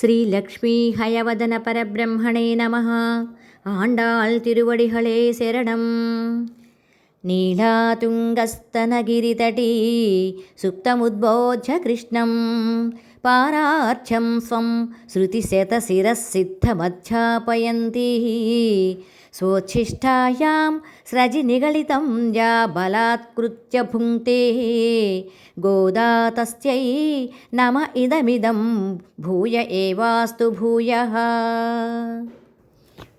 श्रीलक्ष्मी हयवदनपरब्रह्मणे नमः। आण्डाल्तिरुवडिहले शरणं नीला तुङ्गस्तनगिरितटी सुप्तमुद्बोध्य कृष्णम्। పారార్చం స్వం శ్రుతిశతశిరసిద్ధమధ్యాపయంతి శృతిశతశిరసిద్ధమధ్యాపయంతి స్రజి నిగళితం యా బలాత్కృత్య భుంక్తే గోదాతస్యై నమ ఇదమిదం భూయ ఏవాస్తు భూయ.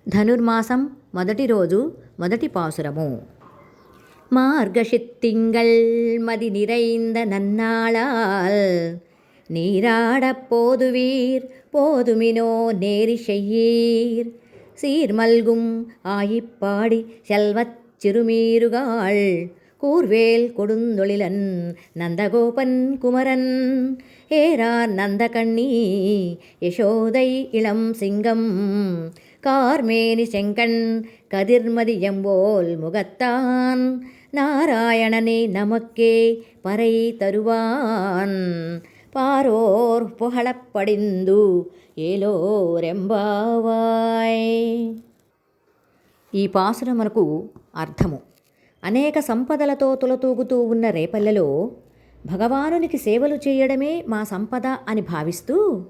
ధనుర్మాసం మొదటి రోజు మొదటి పాసురము. మార్గశిత్తింగల్ మది నిరైంద నన్నాళాల్. நீராடப் போதுவீர் போதுமினோ நேரி செய்யீர். சீர்மல்கும் ஆயிப்பாடி செல்வச் சிறுமீருகாள் கூர்வேல் கொடுந்தொழிலன் நந்தகோபன் குமரன். ஏரார் நந்தகண்ணி யசோதை இளம் சிங்கம். கார்மேனி செங்கண் கதிர்மதியம்போல் முகத்தான். நாராயணனே நமக்கே பறை தருவான். பாரோர் புகழப்படிந்து ఏలోరెంబావాయ్ ఈ పాసురమునకు అర్థము అనేక సంపదలతో తులతూగుతూ ఉన్న రేపల్లెలో భగవానునికి సేవలు చేయడమే మా సంపద అని భావిస్తూ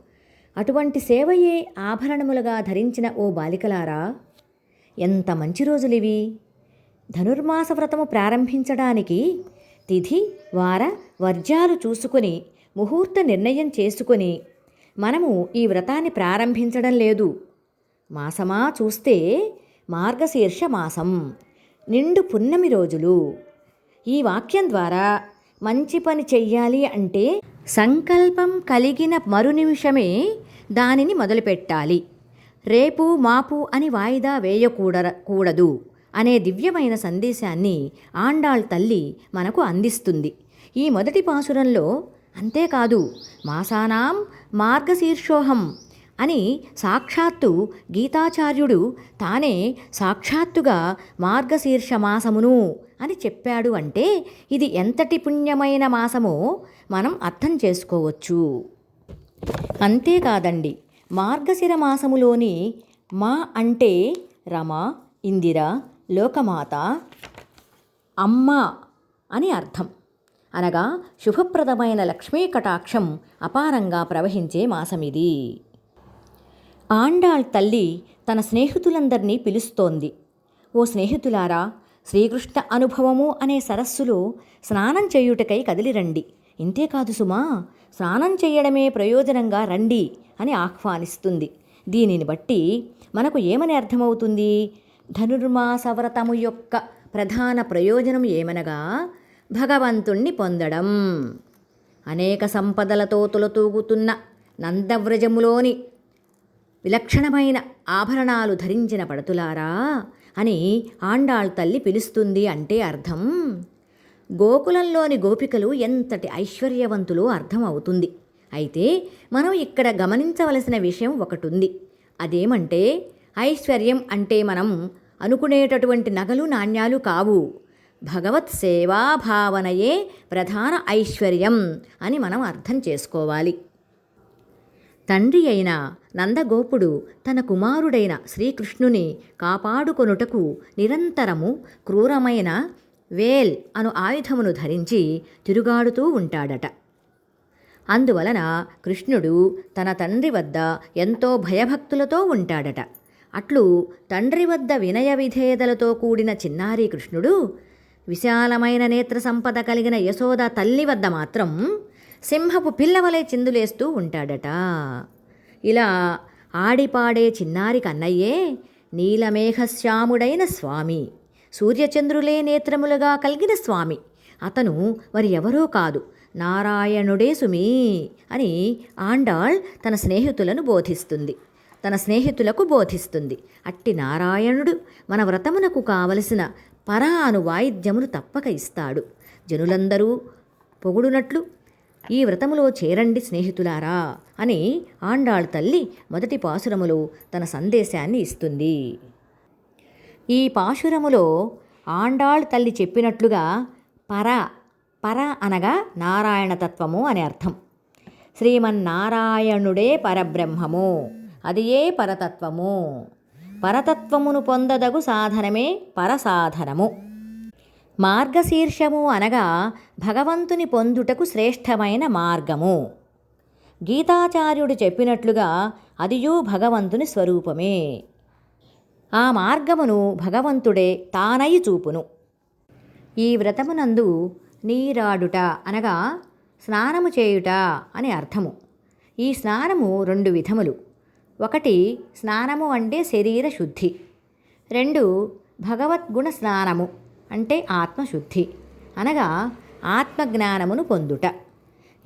అటువంటి సేవయే ఆభరణములుగా ధరించిన ఓ బాలికలారా ఎంత మంచి రోజులివి ధనుర్మాస వ్రతము ప్రారంభించడానికి తిథి వార వర్జాలు చూసుకొని ముహూర్త నిర్ణయం చేసుకొని మనము ఈ వ్రతాన్ని ప్రారంభించడం లేదు. మాసమా చూస్తే మార్గశీర్ష మాసం నిండు పున్నమి రోజులు. ఈ వాక్యం ద్వారా మంచి పని చెయ్యాలి అంటే సంకల్పం కలిగిన మరు నిమిషమే దానిని మొదలుపెట్టాలి. రేపు మాపు అని వాయిదా వేయకూడ కూడదు అనే దివ్యమైన సందేశాన్ని ఆండాళ్ తల్లి మనకు అందిస్తుంది. ఈ మొదటి పాసురంలో అంతేకాదు మాసానాం మార్గశీర్షోహం అని సాక్షాత్తు గీతాచార్యుడు తానే సాక్షాత్తుగా మార్గశీర్ష మాసమును అని చెప్పాడు అంటే ఇది ఎంతటి పుణ్యమైన మాసమో మనం అర్థం చేసుకోవచ్చు. అంతేకాదండి మార్గశిర మాసములోని మా అంటే రమ ఇందిర లోకమాత అమ్మ అని అర్థం. అనగా శుభప్రదమైన లక్ష్మీ కటాక్షం అపారంగా ప్రవహించే మాసమిది. ఆండాళ్ తల్లి తన స్నేహితులందరినీ పిలుస్తోంది. ఓ స్నేహితులారా శ్రీకృష్ణ అనుభవము అనే సరస్సులో స్నానం చేయుటకై కదిలిరండి. ఇంతేకాదు సుమా స్నానం చేయడమే ప్రయోజనంగా రండి అని ఆహ్వానిస్తుంది. దీనిని బట్టి మనకు ఏమని అర్థమవుతుంది? ధనుర్మాసవ్రతము యొక్క ప్రధాన ప్రయోజనం ఏమనగా భగవంతుణ్ణి పొందడం. అనేక సంపదలతో తులతూగుతున్న నందవ్రజములోని విలక్షణమైన ఆభరణాలు ధరించిన పడతులారా అని ఆండాళ్ తల్లి పిలుస్తుంది అంటే అర్థం. గోకులంలోని గోపికలు ఎంతటి ఐశ్వర్యవంతులో అర్థం అవుతుంది. అయితే మనం ఇక్కడ గమనించవలసిన విషయం ఒకటి ఉంది అదేమంటే ఐశ్వర్యం అంటే మనం అనుకునేటటువంటి నగలు నాణ్యాలు కావు. భగవత్ సేవాభావనయే ప్రధాన ఐశ్వర్యం అని మనం అర్థం చేసుకోవాలి. తండ్రి అయిన నందగోపుడు తన కుమారుడైన శ్రీకృష్ణుని కాపాడుకొనుటకు నిరంతరము క్రూరమైన వేల్ అను ఆయుధమును ధరించి తిరుగాడుతూ ఉంటాడట. అందువలన కృష్ణుడు తన తండ్రి వద్ద ఎంతో భయభక్తులతో ఉంటాడట. అట్లు తండ్రి వద్ద వినయ విధేయతలతో కూడిన చిన్నారి కృష్ణుడు విశాలమైన నేత్ర సంపద కలిగిన యశోద తల్లి వద్ద మాత్రం సింహపు పిల్లవలే చిందులేస్తూ ఉంటాడట. ఇలా ఆడిపాడే చిన్నారి కన్నయ్యే నీలమేఘశ్యాముడైన స్వామి సూర్యచంద్రులే నేత్రములుగా కలిగిన స్వామి అతను మరి ఎవరో కాదు నారాయణుడే సుమీ అని ఆండాళ్ తన స్నేహితులను బోధిస్తుంది. తన స్నేహితులకు బోధిస్తుంది. అట్టి నారాయణుడు మన వ్రతమునకు కావలసిన పరా అను వాయిద్యమును తప్పక ఇస్తాడు. జనులందరూ పొగుడునట్లు ఈ వ్రతములో చేరండి స్నేహితులారా అని ఆండాళ్ తల్లి మొదటి పాశురములో తన సందేశాన్ని ఇస్తుంది. ఈ పాశురములో ఆండాళ్ తల్లి చెప్పినట్లుగా పర పర అనగా నారాయణ తత్వము అని అర్థం. శ్రీమన్నారాయణుడే పరబ్రహ్మము. అది ఏ పరతత్వము. పరతత్వమును పొందదగు సాధనమే పరసాధనము. మార్గశీర్షము అనగా భగవంతుని పొందుటకు శ్రేష్టమైన మార్గము. గీతాచార్యుడు చెప్పినట్లుగా అదియూ భగవంతుని స్వరూపమే. ఆ మార్గమును భగవంతుడే తానై చూపును. ఈ వ్రతమునందు నీరాడుట అనగా స్నానము చేయుట అని అర్థము. ఈ స్నానము రెండు విధములు. ఒకటి స్నానము అంటే శరీర శుద్ధి. రెండు భగవద్గుణ స్నానము అంటే ఆత్మశుద్ధి. అనగా ఆత్మజ్ఞానమును పొందుట.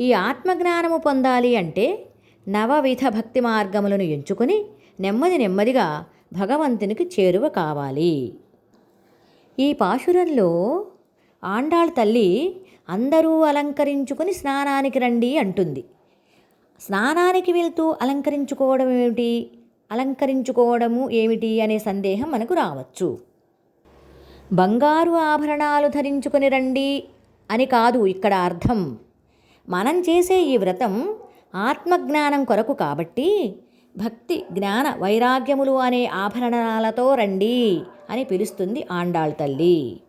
ఈ ఆత్మజ్ఞానము పొందాలి అంటే నవవిధ భక్తి మార్గములను ఎంచుకుని నెమ్మది నెమ్మదిగా భగవంతునికి చేరువ కావాలి. ఈ పాశురంలో ఆండాళ్ తల్లి అందరూ అలంకరించుకుని స్నానానికి రండి అంటుంది. స్నానానికి వెళ్తూ అలంకరించుకోవడం ఏమిటి? అలంకరించుకోవడము ఏమిటి అనే సందేహం మనకు రావచ్చు. బంగారు ఆభరణాలు ధరించుకుని రండి అని కాదు ఇక్కడ అర్థం. మనం చేసే ఈ వ్రతం ఆత్మజ్ఞానం కొరకు కాబట్టి భక్తి జ్ఞాన వైరాగ్యములు అనే ఆభరణాలతో రండి అని పిలుస్తుంది ఆండాళ్ తల్లి.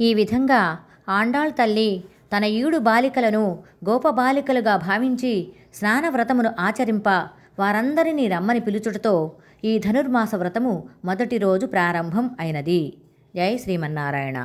ఈ విధంగా ఆండాళ్ తల్లి తన ఈడు బాలికలను గోపబాలికలుగా భావించి స్నానవ్రతమును ఆచరింప వారందరినీ రమ్మని పిలుచుటతో ఈ ధనుర్మాస వ్రతము మొదటి రోజు ప్రారంభం అయినది. జై శ్రీమన్నారాయణ.